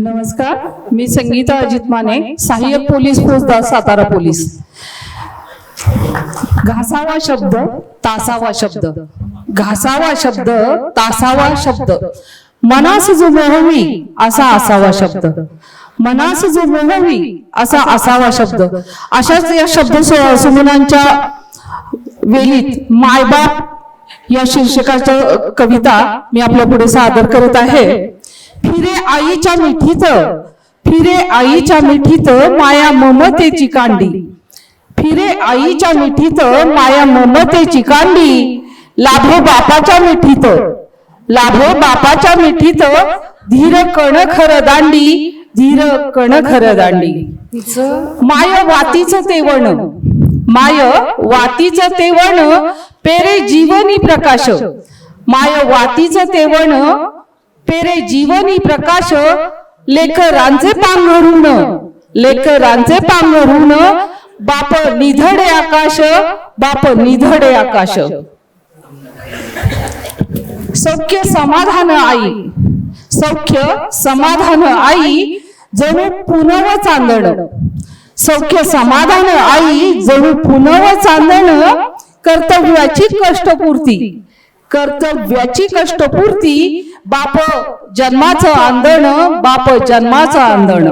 नमस्कार. मी संगीता अजित माने सहाय्यक पोलीस फौजदार सातारा पोलीस. घासावा शब्द तासावा शब्द. घासावा शब्द तासावा शब्द. मनास जो मोहवी असा असावा शब्द. मनास जो मोहवी असा असावा शब्द. अशाच या शब्द सुमनांच्या वेलीत मायबाप या शीर्षकाच्या कविता मी आपल्या पुढे सादर करत आहे. फिरे आईच्या मिठीत फिरे आईच्या मिठीत माया ममतेची कांडी. फिरे आईच्या मिठीत माया ममतेची कांडी. लाभो बापाच्या मिठीत लाभो बापाच्या मिठीत धीर कण खर दांडी. धीर कण खर दांडी. माय वातीचं तेवण. माय वातीचं तेवण. पेरे जीवनी प्रकाश. माय वातीचं तेवण. पेरे जीवनी प्रकाश लेख लेकरांचे पांघरून लेकरांचे पांघरून बाप निधडे आकाश बाप निधडे आकाश. सौख्य समाधान आई. सौख्य समाधान आई जणू पुनव चांदण. सौख्य समाधान आई जणू पुनव चांदण कर्तव्याची कष्टपूर्ती. कर्तव्याची कष्टपूर्ती बाप जन्माचं आंदण बाप जन्माचं आंदण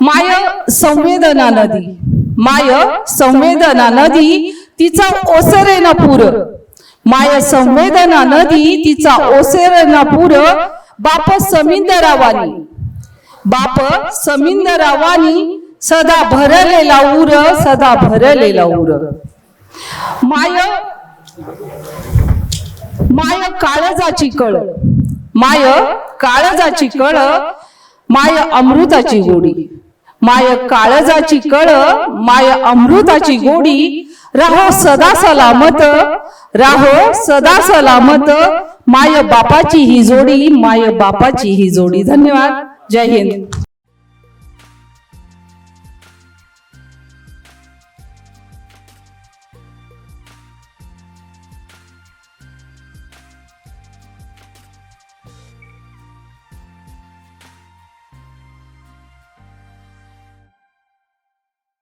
माय संवेदना नदी. माय संवेदना नदी तिचा ओसरे न पूर. माय संवेदना नदी तिचा ओसेर न पूर. बाप समिंदरावानी. बाप समिंदरावानी सदा भरलेला उर सदा भरलेला उर माय माय काळजाची कळ. माय काळजाची कळ माय अमृताची गोडी. माय काळजाची कळ माय अमृताची गोडी. राहो सदा सलामत राहो सदा सलामत. माय बापाची ही जोडी माय बापाची ही जोडी. धन्यवाद. जय हिंद.